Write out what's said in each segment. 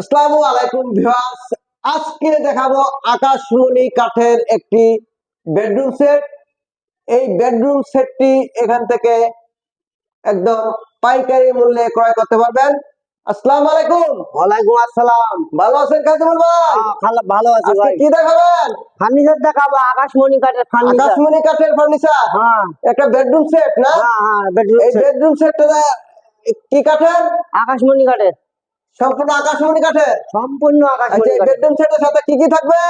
আসসালামু আলাইকুম ভিউয়ার্স। আজকে দেখাবো আকাশমণি কাঠের একটি বেডরুম সেট এই বেডরুম সেটটি এখান থেকে একদম পাইকারি মূল্যে ক্রয় করতে পারবেন। আসসালামু আলাইকুম। ওয়ালাইকুম আসসালাম। ভালো আছেন কাজীমুল ভাই? ভালো ভালো আছি ভাই। কি দেখাবেন? ফার্নিচার দেখাবো আকাশমণি কাঠের ফার্নিচার। আকাশমণি কাঠের ফার্নিচার? হ্যাঁ। একটা বেডরুম সেট না? হ্যাঁ হ্যাঁ বেডরুম এই বেডরুম সেটটা কি কাঠের? আকাশমণি কাঠের। সম্পূর্ণ আকাশমণি কাঠের। সম্পূর্ণ আকাশমণি কাঠের। বেডরুম সেটের সাথে কি কি থাকবে?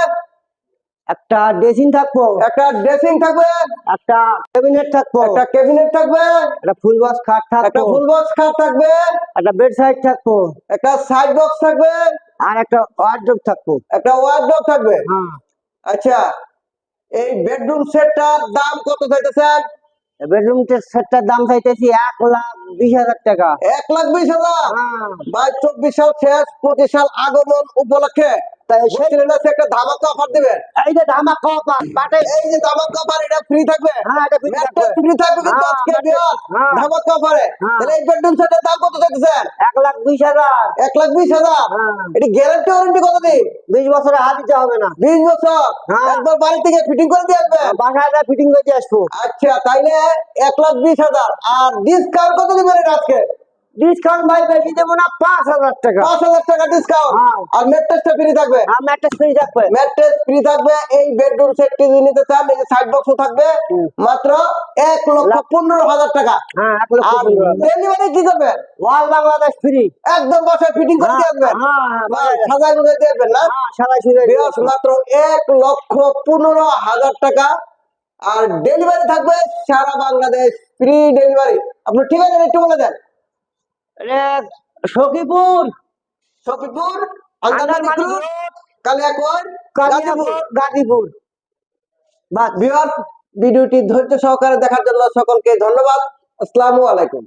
একটা ড্রেসিং থাকব। একটা ড্রেসিং থাকবে। একটা ক্যাবিনেট থাকব। একটা ক্যাবিনেট থাকবে। একটা ফুল বক্স খাট একটা ফুল বক্স খাট থাকবে। একটা বেড সাইড থাকব। একটা সাইড বক্স থাকবে। আর একটা ওয়ার্ডরোব থাকব। একটা ওয়ার্ডরোব থাকবে। হ্যাঁ। আচ্ছা এই বেডরুম সেটটার দাম কত চাইতেছেন? বেডরুম সেটটার দাম চাইতেছি এক লাখ বিশ হাজার টাকা। এক লাখ বিশ হাজার? বাইশ ভাই চব্বিশ সাল শেষ পঁচিশ সাল আগমন উপলক্ষে। একটা ধামাকা অফার দিবেন। এই যে ধামাকা অফার বাটে এই যে ধামাকা অফার এটা ফ্রি থাকবে? হ্যাঁ এটা free থাকবে। ফ্রি থাকবে কিন্তু হ্যাঁ, আজকে বিয়ার হ্যাঁ। ধামাকা অফারে হ্যাঁ। তাহলে এই বেডরুম সেটের দাম কত চাইতেছেন এক লাখ বিশ হাজার। লাখ হাজার? হ্যাঁ। এটি গ্যারান্টি ওয়ারেন্টি বছরে হাত দিতে হবে না। বিশ বছর? হ্যাঁ। একবার বাড়ি থেকে ফিটিং করে দিয়ে আসবেন? বাসায় ফিটিং করে দিয়ে আসব। আচ্ছা তাইলে এক লাখ বিশ হাজার। আর ডিসকাউন্ট কত দিবেন আজকে? ডিসকাউন্ট ভাই বেশি দেবো না পাঁচ হাজার টাকা। পাঁচ হাজার টাকা ডিসকাউন্ট হ্যাঁ। আর ম্যাট্রেসটা ফ্রি থাকবে? আর ম্যাট্রেস ফ্রি থাকবে। ম্যাট্রেস ফ্রি থাকবে এই বেডরুম সেটটি যদি নিতে চান এই সাইড বক্সও থাকবে মাত্র এক লক্ষ পনেরো হাজার টাকা। হ্যাঁ এক লক্ষ আর ডেলিভারি কি করবেন ওয়াল বাংলাদেশ ফ্রি একদম বাসায় ফিটিং করে দিয়ে আসবেন হ্যাঁ হ্যাঁ বাহ, সাজায় গুজায় দিয়ে আসবেন না? হ্যাঁ মাত্র এক লক্ষ পনেরো হাজার টাকা। আর ডেলিভারি থাকবে সারা বাংলাদেশ ফ্রি ডেলিভারি আপনার ঠিকানা একটু বলে দেন। সখীপুর সখীপুর গাজীপুর ভিডিওটি ধৈর্য সহকারে দেখার জন্য সকলকে ধন্যবাদ। আসসালামু আলাইকুম।